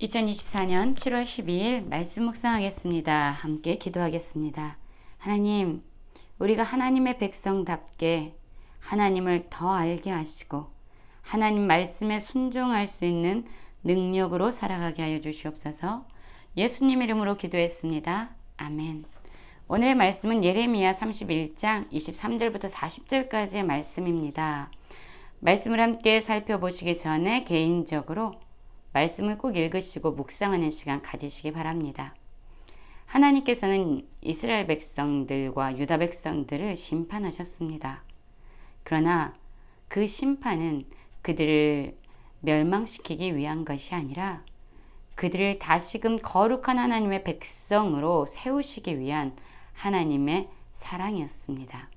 2024년 7월 12일 말씀 묵상하겠습니다. 함께 기도하겠습니다. 하나님, 우리가 하나님의 백성답게 하나님을 더 알게 하시고 하나님 말씀에 순종할 수 있는 능력으로 살아가게 하여 주시옵소서. 예수님 이름으로 기도했습니다. 아멘. 오늘의 말씀은 예레미야 31장 23절부터 40절까지의 말씀입니다. 말씀을 함께 살펴보시기 전에 개인적으로 말씀을 꼭 읽으시고 묵상하는 시간 가지시기 바랍니다. 하나님께서는 이스라엘 백성들과 유다 백성들을 심판하셨습니다. 그러나 그 심판은 그들을 멸망시키기 위한 것이 아니라 그들을 다시금 거룩한 하나님의 백성으로 세우시기 위한 하나님의 사랑이었습니다.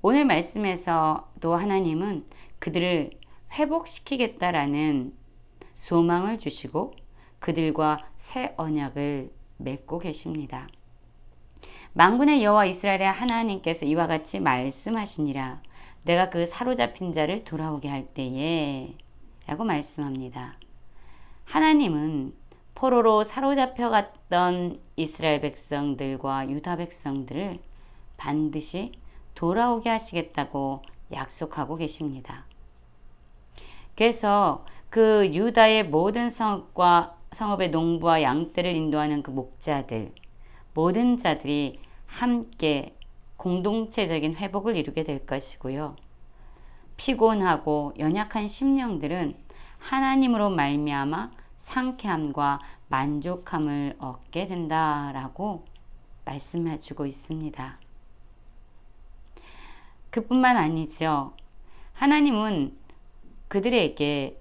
오늘 말씀에서도 하나님은 그들을 회복시키겠다라는 소망을 주시고 그들과 새 언약을 맺고 계십니다. 만군의 여호와 이스라엘의 하나님께서 이와 같이 말씀하시니라 내가 그 사로잡힌 자를 돌아오게 할 때에 라고 말씀합니다. 하나님은 포로로 사로잡혀 갔던 이스라엘 백성들과 유다 백성들을 반드시 돌아오게 하시겠다고 약속하고 계십니다. 그래서 그 유다의 모든 성읍과 성읍의 농부와 양떼를 인도하는 그 목자들 모든 자들이 함께 공동체적인 회복을 이루게 될 것이고요. 피곤하고 연약한 심령들은 하나님으로 말미암아 상쾌함과 만족함을 얻게 된다라고 말씀해 주고 있습니다. 그뿐만 아니죠. 하나님은 그들에게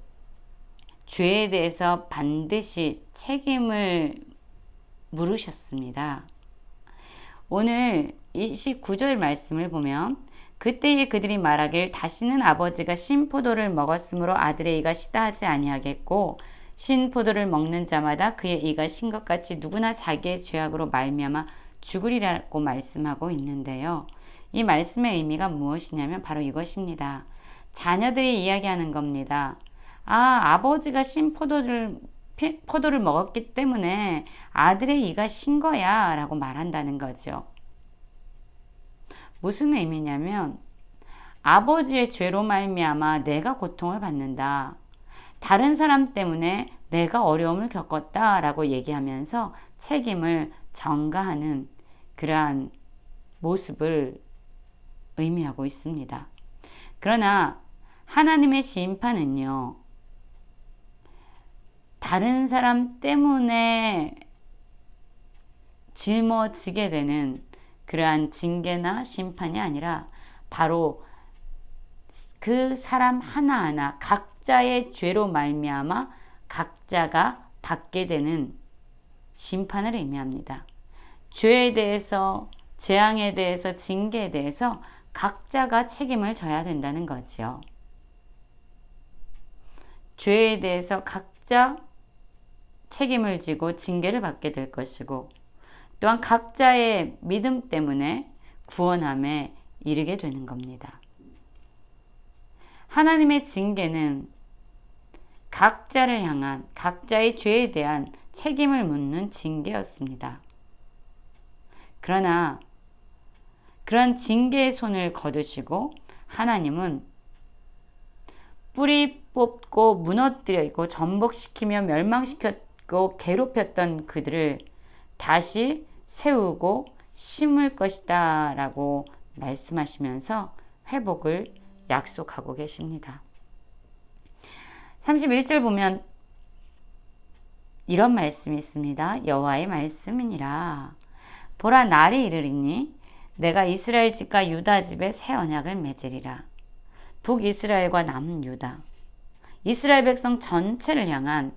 죄에 대해서 반드시 책임을 물으셨습니다. 오늘 29절 말씀을 보면 그때에 그들이 말하길 다시는 아버지가 신포도를 먹었으므로 아들의 이가 시다 하지 아니하겠고 신포도를 먹는 자마다 그의 이가 신 것 같이 누구나 자기의 죄악으로 말미암아 죽으리라고 말씀하고 있는데요. 이 말씀의 의미가 무엇이냐면 바로 이것입니다. 자녀들이 이야기하는 겁니다. 아, 아버지가 신 포도를 포도를 먹었기 때문에 아들의 이가 신 거야 라고 말한다는 거죠. 무슨 의미냐면 아버지의 죄로 말미암아 내가 고통을 받는다. 다른 사람 때문에 내가 어려움을 겪었다라고 얘기하면서 책임을 전가하는 그러한 모습을 의미하고 있습니다. 그러나 하나님의 심판은요, 다른 사람 때문에 짊어지게 되는 그러한 징계나 심판이 아니라 바로 그 사람 하나하나 각자의 죄로 말미암아 각자가 받게 되는 심판을 의미합니다. 죄에 대해서 재앙에 대해서 징계에 대해서 각자가 책임을 져야 된다는 거죠. 죄에 대해서 각자 책임을 지고 징계를 받게 될 것이고 또한 각자의 믿음 때문에 구원함에 이르게 되는 겁니다. 하나님의 징계는 각자를 향한 각자의 죄에 대한 책임을 묻는 징계였습니다. 그러나 그런 징계의 손을 거두시고 하나님은 뿌리 뽑고 무너뜨려 있고 전복시키며 멸망시켰 고 괴롭혔던 그들을 다시 세우고 심을 것이다 라고 말씀하시면서 회복을 약속하고 계십니다. 31절 보면 이런 말씀이 있습니다. 여호와의 말씀이니라. 보라 날이 이르리니 내가 이스라엘 집과 유다 집에 새 언약을 맺으리라. 북이스라엘과 남유다. 이스라엘 백성 전체를 향한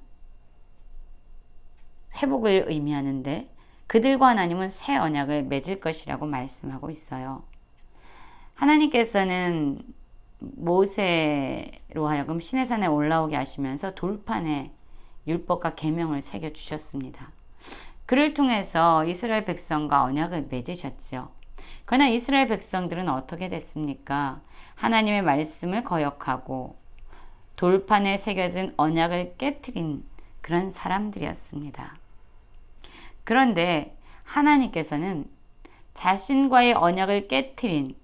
회복을 의미하는데 그들과 하나님은 새 언약을 맺을 것이라고 말씀하고 있어요. 하나님께서는 모세로 하여금 시내산에 올라오게 하시면서 돌판에 율법과 계명을 새겨 주셨습니다. 그를 통해서 이스라엘 백성과 언약을 맺으셨지요. 그러나 이스라엘 백성들은 어떻게 됐습니까? 하나님의 말씀을 거역하고 돌판에 새겨진 언약을 깨뜨린 그런 사람들이었습니다. 그런데 하나님께서는 자신과의 언약을 깨뜨린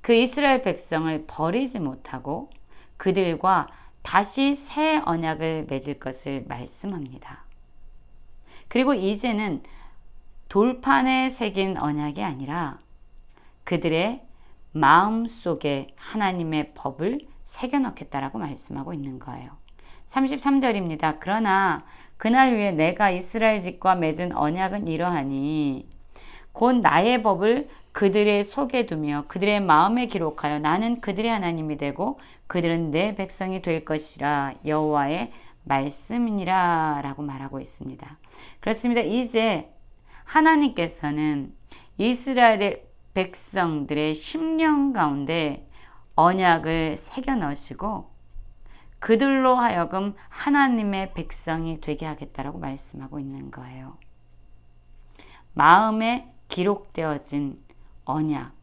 그 이스라엘 백성을 버리지 못하고 그들과 다시 새 언약을 맺을 것을 말씀합니다. 그리고 이제는 돌판에 새긴 언약이 아니라 그들의 마음 속에 하나님의 법을 새겨넣겠다라고 말씀하고 있는 거예요. 33절입니다. 그러나 그날 위에 내가 이스라엘 집과 맺은 언약은 이러하니 곧 나의 법을 그들의 속에 두며 그들의 마음에 기록하여 나는 그들의 하나님이 되고 그들은 내 백성이 될 것이라 여호와의 말씀이니라 라고 말하고 있습니다. 그렇습니다. 이제 하나님께서는 이스라엘의 백성들의 심령 가운데 언약을 새겨 넣으시고 그들로 하여금 하나님의 백성이 되게 하겠다라고 말씀하고 있는 거예요. 마음에 기록되어진 언약.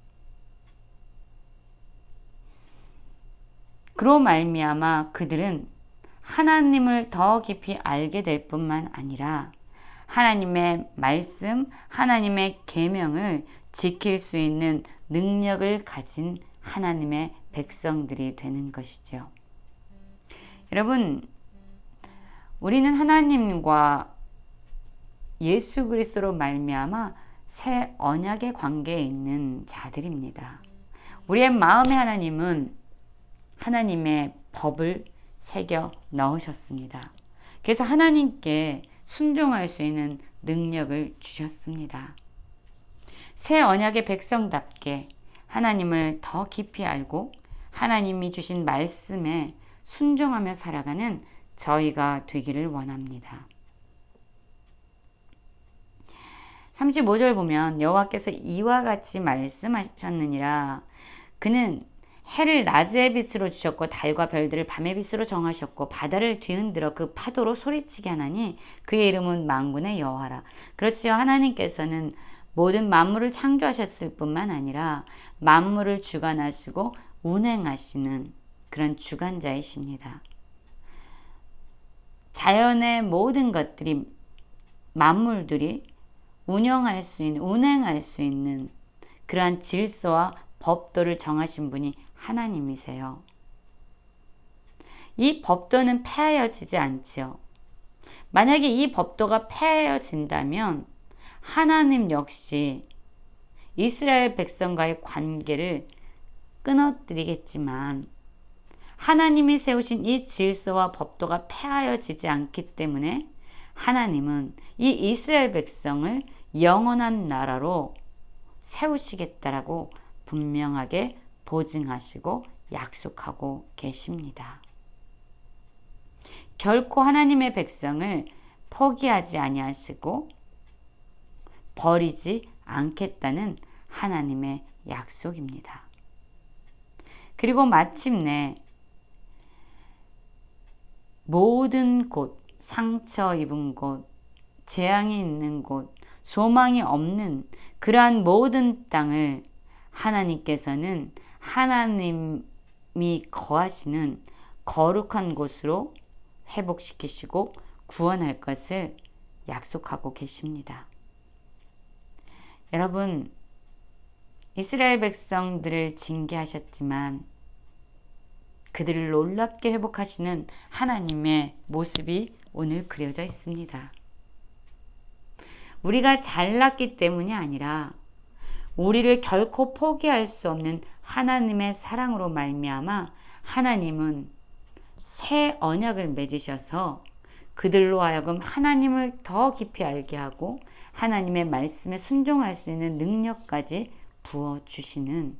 그로 말미암아 그들은 하나님을 더 깊이 알게 될 뿐만 아니라 하나님의 말씀, 하나님의 계명을 지킬 수 있는 능력을 가진 하나님의 백성들이 되는 것이죠. 여러분, 우리는 하나님과 예수 그리스도로 말미암아 새 언약의 관계에 있는 자들입니다. 우리의 마음의 하나님은 하나님의 법을 새겨 넣으셨습니다. 그래서 하나님께 순종할 수 있는 능력을 주셨습니다. 새 언약의 백성답게 하나님을 더 깊이 알고 하나님이 주신 말씀에 순종하며 살아가는 저희가 되기를 원합니다. 35절 보면 여호와께서 이와 같이 말씀하셨느니라 그는 해를 낮의 빛으로 주셨고 달과 별들을 밤의 빛으로 정하셨고 바다를 뒤흔들어 그 파도로 소리치게 하나니 그의 이름은 망군의 여호와라. 그렇지요. 하나님께서는 모든 만물을 창조하셨을 뿐만 아니라 만물을 주관하시고 운행하시는 그런 주관자이십니다. 자연의 모든 것들이 만물들이 운영할 수 있는 운행할 수 있는 그러한 질서와 법도를 정하신 분이 하나님이세요. 이 법도는 폐하여지지 않지요. 만약에 이 법도가 폐하여진다면 하나님 역시 이스라엘 백성과의 관계를 끊어뜨리겠지만 하나님이 세우신 이 질서와 법도가 폐하여지지 않기 때문에 하나님은 이 이스라엘 백성을 영원한 나라로 세우시겠다라고 분명하게 보증하시고 약속하고 계십니다. 결코 하나님의 백성을 포기하지 아니하시고 버리지 않겠다는 하나님의 약속입니다. 그리고 마침내 모든 곳, 상처 입은 곳, 재앙이 있는 곳, 소망이 없는 그러한 모든 땅을 하나님께서는 하나님이 거하시는 거룩한 곳으로 회복시키시고 구원할 것을 약속하고 계십니다. 여러분, 이스라엘 백성들을 징계하셨지만 그들을 놀랍게 회복하시는 하나님의 모습이 오늘 그려져 있습니다. 우리가 잘났기 때문이 아니라 우리를 결코 포기할 수 없는 하나님의 사랑으로 말미암아 하나님은 새 언약을 맺으셔서 그들로 하여금 하나님을 더 깊이 알게 하고 하나님의 말씀에 순종할 수 있는 능력까지 부어 주시는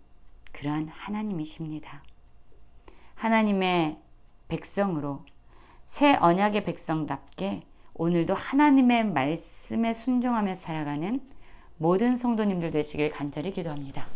그러한 하나님이십니다. 하나님의 백성으로 새 언약의 백성답게 오늘도 하나님의 말씀에 순종하며 살아가는 모든 성도님들 되시길 간절히 기도합니다.